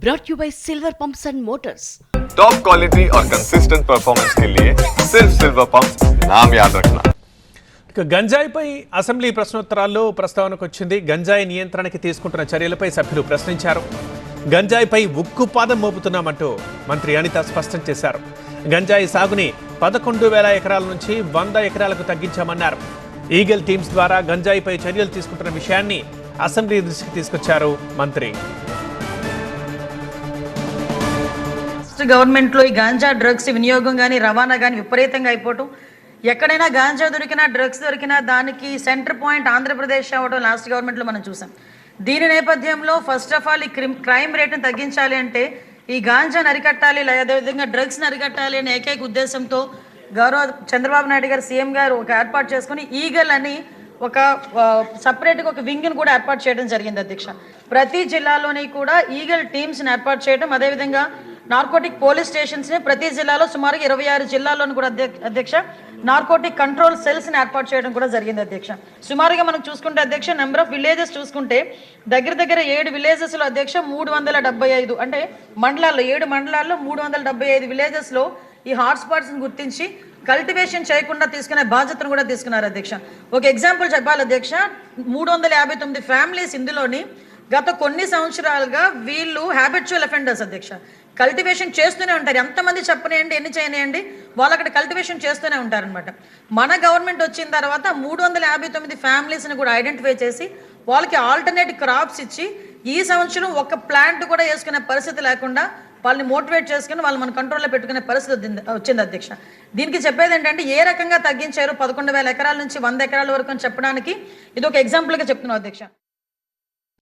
brought to you by Silver Pumps and Motors. Top quality और consistent performance के लिए सिर्फ सिल्वर पंप नाम याद रखना ఇక గంజాయిపై అసెంబ్లీ ప్రశ్నోత్తరాల్లో ప్రస్తావనకు వచ్చింది గంజాయి నియంత్రణకి తీసుకుంటున్న చర్యలపై సభ్యులు ప్రశ్నించారు గంజాయిపై ఉక్కుపాదం మోపుతున్నామంటూ మంత్రి అనిత స్పష్టం చేశారు గంజాయి సాగుని పదకొండు వేల ఎకరాల నుంచి వంద ఎకరాలకు తగ్గించామన్నారు ఈగల్ టీమ్స్ ద్వారా గంజాయిపై చర్యలు తీసుకుంటున్న విషయాన్ని అసెంబ్లీ దృష్టికి తీసుకొచ్చారు మంత్రి రాష్ట్ర గవర్నమెంట్లో ఈ గాంజా డ్రగ్స్ వినియోగం కానీ రవాణా కానీ విపరీతంగా అయిపోవటం. ఎక్కడైనా గాంజా దొరికినా డ్రగ్స్ దొరికినా దానికి సెంటర్ పాయింట్ ఆంధ్రప్రదేశ్ అవ్వడం లాస్ట్ గవర్నమెంట్లో మనం చూసాం. దీని నేపథ్యంలో ఫస్ట్ ఆఫ్ ఆల్ ఈ క్రిమ్ క్రైమ్ రేట్ని తగ్గించాలి అంటే ఈ గాంజాను అరికట్టాలి లేదా అదేవిధంగా డ్రగ్స్ని అరికట్టాలి అనే ఏకైక ఉద్దేశంతో గౌరవ చంద్రబాబు నాయుడు గారు సీఎం గారు ఒక ఏర్పాటు చేసుకుని ఈగల్ అని ఒక సపరేట్గా ఒక వింగ్ని కూడా ఏర్పాటు చేయడం జరిగింది అధ్యక్ష. ప్రతి జిల్లాలోని కూడా ఈగల్ టీమ్స్ని ఏర్పాటు చేయడం అదేవిధంగా నార్కోటిక్ పోలీస్ స్టేషన్స్ని ప్రతి జిల్లాలో సుమారుగా ఇరవై ఆరు జిల్లాల్లోని కూడా అధ్యక్ష నార్కోటిక్ కంట్రోల్ సెల్స్ని ఏర్పాటు చేయడం కూడా జరిగింది అధ్యక్ష. సుమారుగా మనం చూసుకుంటే అధ్యక్ష నెంబర్ ఆఫ్ విలేజెస్ చూసుకుంటే దగ్గర దగ్గర ఏడు విలేజెస్లో అధ్యక్ష మూడు వందల డెబ్బై ఐదు అంటే మండలాల్లో ఏడు మండలాల్లో మూడు వందల డెబ్బై ఐదు విలేజెస్లో ఈ హాట్స్పాట్స్ని గుర్తించి కల్టివేషన్ చేయకుండా తీసుకునే బాధ్యతను కూడా తీసుకున్నారు అధ్యక్ష. ఒక ఎగ్జాంపుల్ చెప్పాలి అధ్యక్ష మూడు వందల యాభై తొమ్మిది ఫ్యామిలీస్ ఇందులోని గత కొన్ని సంవత్సరాలుగా వీళ్ళు హ్యాబిచువల్ అఫెండర్స్ అధ్యక్ష. కల్టివేషన్ చేస్తూనే ఉంటారు. ఎంతమంది చెప్పనేయండి ఎన్ని చేయనియండి వాళ్ళు అక్కడ కల్టివేషన్ చేస్తూనే ఉంటారనమాట మన గవర్నమెంట్ వచ్చిన తర్వాత మూడు వందల యాభై తొమ్మిది ఫ్యామిలీస్ని కూడా ఐడెంటిఫై చేసి వాళ్ళకి ఆల్టర్నేట్ క్రాప్స్ ఇచ్చి ఈ సంవత్సరం ఒక ప్లాంట్ కూడా వేసుకునే పరిస్థితి లేకుండా వాళ్ళని మోటివేట్ చేసుకుని వాళ్ళు మన కంట్రోల్లో పెట్టుకునే పరిస్థితి వచ్చింది- వచ్చింది అధ్యక్ష. దీనికి చెప్పేది ఏంటంటే ఏ రకంగా తగ్గించారు? పదకొండు వేల ఎకరాల నుంచి వంద ఎకరాల వరకు అని చెప్పడానికి ఇది ఒక ఎగ్జాంపుల్గా చెప్తున్నాం అధ్యక్ష.